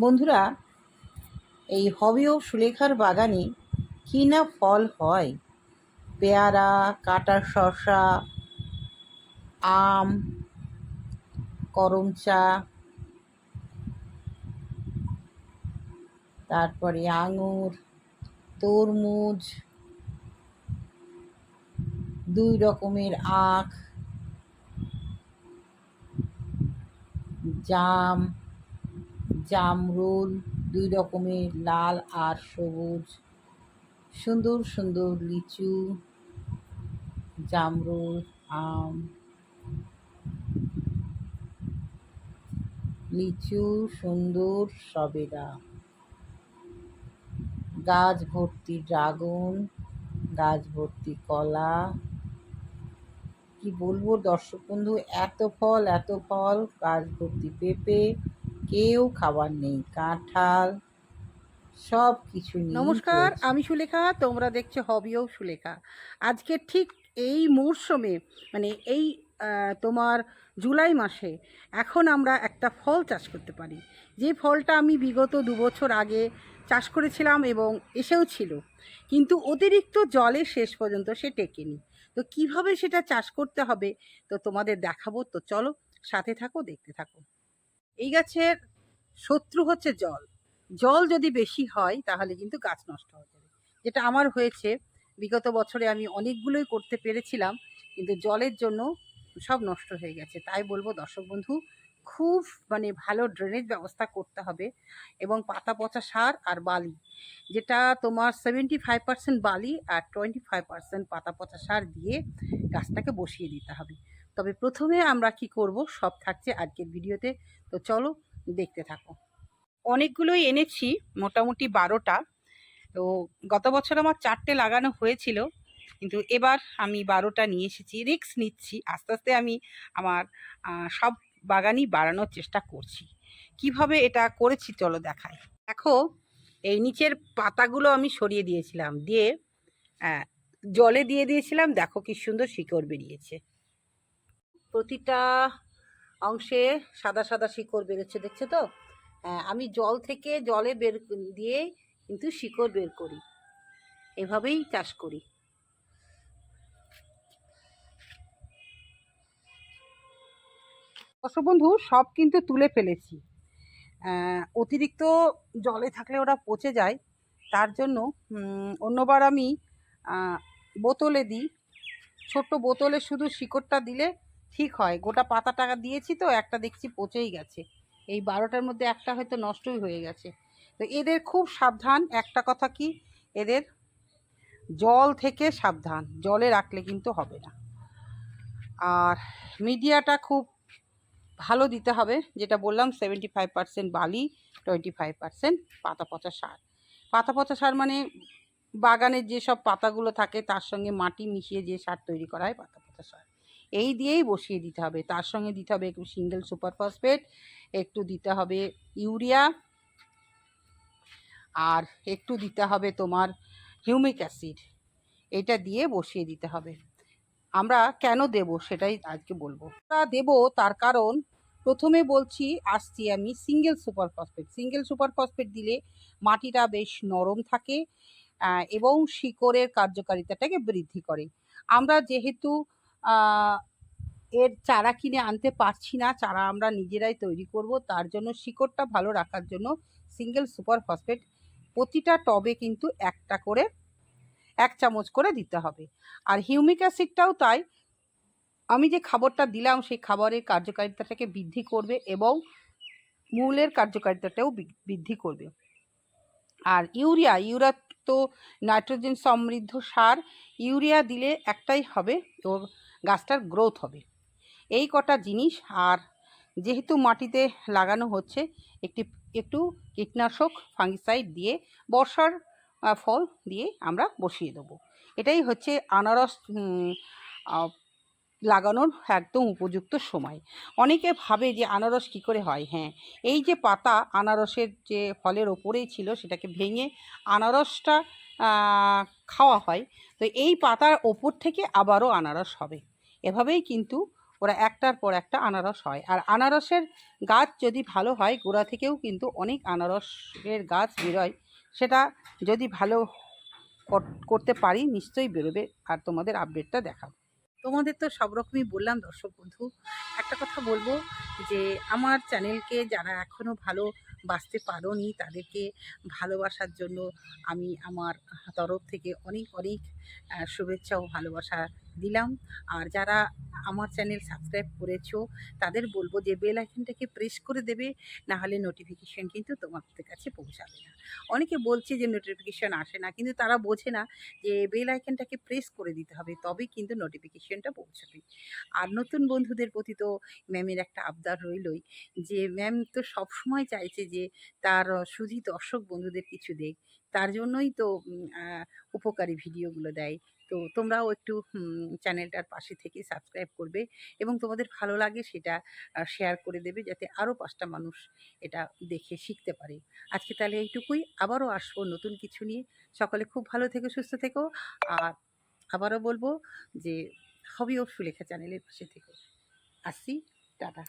বন্ধুরা, এই হবি ও সুলেখার বাগানে কী না ফল হয়? পেয়ারা, কাটা শসা, আম, করমচা, তারপরে আঙুর, তরমুজ, দুই রকমের আখ, জাম জামরুল, দুই রকমের লাল আর সবুজ। সুন্দর সুন্দর লিচু, জামরুল, আম, লিচু, সুন্দর, সবেদা। গাছ ভর্তি ড্রাগন, গাছ ভর্তি কলা। কি বলব দর্শক বন্ধু, এত ফল এত ফল, গাছ ভর্তি পেঁপে কেউ খাবার নেই কাঁঠাল সব কিছু নমস্কার আমি সুলেখা তোমরা দেখছ হবিও সুলেখা। আজকে ঠিক এই মরশুমে মানে এই তোমার জুলাই মাসে এখন আমরা একটা ফল চাষ করতে পারি। যে ফলটা আমি বিগত দু বছর আগে চাষ করেছিলাম এবং এসেও ছিল। কিন্তু অতিরিক্ত জলে শেষ পর্যন্ত সে টেকেনি। তো কীভাবে সেটা চাষ করতে হবে তো তোমাদের দেখাবো। তো চলো সাথে থাকো দেখতে থাকো। এই গাছের শত্রু হচ্ছে জল। জল যদি বেশি হয়, তাহলে কিন্তু গাছ নষ্ট হয়ে যাবে। যেটা আমার হয়েছে, বিগত বছরে আমি অনেকগুলোই করতে পেরেছিলাম, কিন্তু জলের জন্য সব নষ্ট হয়ে গেছে। তাই বলব, দর্শক বন্ধু, খুব মানে ভালো ড্রেনেজ ব্যবস্থা করতে হবে এবং পাতা পচা সার আর বালি, যেটা তোমার সেভেন্টি ফাইভ পার্সেন্ট বালি আর টোয়েন্টি ফাইভ পার্সেন্ট পাতা পচা সার দিয়ে গাছটাকে বসিয়ে দিতে হবে। তবে প্রথমে আমরা কি করব? সব থাকছে আজকের ভিডিওতে। তো চলো দেখতে থাকো। অনেকগুলোই এনেছি, মোটামুটি বারোটা। তো গত বছর আমার চারটে লাগানো হয়েছিল, কিন্তু এবার আমি বারোটা নিয়ে এসেছি রিক্স নিচ্ছি। আস্তে আস্তে আমি আমার সব বাগানই বাড়ানোর চেষ্টা করছি। কীভাবে এটা করেছি চলো দেখাই। দেখো, এই নিচের পাতাগুলো আমি সরিয়ে দিয়েছিলাম। দিয়ে জলে দিয়ে দিয়েছিলাম। দেখো কি সুন্দর শিকড় বেরিয়েছে। প্রতিটা অংশে সাদা সাদা শিকড় বেরোচ্ছে দেখছ তো? হ্যাঁ, আমি জল থেকে জলে বের দিয়ে কিন্তু শিকড় বের করি। এভাবেই চাষ করি। বন্ধু সব কিন্তু তুলে ফেলেছি। অতিরিক্ত জলে থাকলে ওরা পচে যায়। তার জন্য অন্যবার আমি বোতলে দিই। ছোট্ট বোতলে শুধু শিকড়টা দিলে ঠিক হয়। গোটা পাতা টাকা দিয়েছি তো, একটা দেখছি পচেই গেছে। এই বারোটার মধ্যে একটা হয়তো নষ্টই হয়ে গেছে। তো এদের খুব সাবধান। একটা কথা কি? এদের জল থেকে সাবধান। জলে রাখলে কিন্তু হবে না। আর মিডিয়াটা খুব ভালো দিতে হবে। যেটা বললাম সেভেন্টি ফাইভ পার্সেন্ট বালি টোয়েন্টি ফাইভ পার্সেন্ট পাতা পচা সার। পাতা পচা সার মানে বাগানের যেসব পাতাগুলো থাকে, তার সঙ্গে মাটি মিশিয়ে যে সার তৈরি করা হয়, পাতা পচা সার। এই দিয়েই বসিয়ে দিতে হবে। তার সঙ্গে দিতে হবে একটু সিঙ্গেল সুপার ফসফেট, একটু দিতে হবে ইউরিয়া, আর একটু দিতে হবে তোমার হিউমিক অ্যাসিড। এটা দিয়ে বসিয়ে দিতে হবে। আমরা কেন দেব সেটাই আজকে বলব। তা দেব তার কারণ, প্রথমে বলছি, আসছি আমি single super phosphate. Single super phosphate দিলে মাটিটা বেশ নরম থাকে এবং শিকড়ের কার্যকারিতাটাকে বৃদ্ধি করে। আমরা যেহেতু এর চারা কিনে আনতে পারছি না, চারা আমরা নিজেরাই তৈরি করব, তার জন্য শিকড়টা ভালো রাখার জন্য সিঙ্গেল সুপার ফসফেট প্রতিটা টবে কিন্তু একটা করে, এক চামচ করে দিতে হবে। আর হিউমিক অ্যাসিডটাও তাই, আমি যে খাবারটা দিলাম সেই খাবারের কার্যকারিতাটাকে বৃদ্ধি করবে এবং মূলের কার্যকারিতাটাও বৃদ্ধি করবে। আর ইউরিয়া ইউরিয়া তো নাইট্রোজেন সমৃদ্ধ সার, ইউরিয়া দিলে একটাই হবে, ওর গাছটার গ্রোথ হবে। এই কটা জিনিস আর যেহেতু মাটিতে লাগানো হচ্ছে, একটি, একটু কীটনাশক ফাঙ্গিসাইড দিয়ে, বর্ষার ফল দিয়ে আমরা বসিয়ে দেবো। এটাই হচ্ছে আনারস লাগানোর একদম উপযুক্ত সময়। অনেকে ভাবে যে আনারস কী করে হয়? হ্যাঁ এই যে পাতা আনারসের যে ফলের ওপরেই ছিল, সেটাকে ভেঙে আনারসটা খাওয়া হয়, তো এই পাতার ওপর থেকে আবারও আনারস হবে। এভাবেই কিন্তু ওরা একটার পর একটা আনারস হয়। আর আনারসের গাছ যদি ভালো হয়, গোড়া থেকেও কিন্তু অনেক আনারসের গাছ বেরোয়। সেটা যদি ভালো করতে পারি, নিশ্চয়ই বেরোবে। আর তোমাদের আপডেটটা দেখাবো। তোমাদের তো সব রকমই বললাম দর্শক বন্ধু। একটা কথা বলব যে আমার চ্যানেলকে যারা এখনও ভালো বাঁচতে পারোনি, তাদেরকে ভালোবাসার জন্য আমি আমার তরফ থেকে অনেক অনেক শুভেচ্ছা ও ভালোবাসা দিলাম। আর যারা আমার চ্যানেল সাবস্ক্রাইব করেছ, তাদের বলব যে বেল আইকনটাকে প্রেস করে দেবে না হলে নোটিফিকেশন কিন্তু তোমাদের কাছে পৌঁছাবে না। অনেকে বলছে যে নোটিফিকেশান আসে না, কিন্তু তারা বোঝে না যে বেল আইকনটাকে প্রেস করে দিতে হবে, তবেই কিন্তু নোটিফিকেশানটা পৌঁছাবে। আর নতুন বন্ধুদের প্রতি তো ম্যামের একটা আবদার রইলই যে, ম্যাম তো সবসময় চাইছে যে, তার শুধু দর্শক বন্ধুদের কিছু দেখ। তার জন্যই তো উপকারী ভিডিওগুলো দেয়। তো তোমরাও একটু চ্যানেলটার পাশে থেকে সাবস্ক্রাইব করবে এবং তোমাদের ভালো লাগে সেটা শেয়ার করে দেবে যাতে আরও পাঁচটা মানুষ এটা দেখে শিখতে পারে। আজকে তাহলে এইটুকুই। আবারও আসব নতুন কিছু নিয়ে। সকলে খুব ভালো থেকো, সুস্থ থেকো। আর আবারও বলব যে, হবি ও সুলেখা চ্যানেলের পাশে থেকো। আসছি টাটা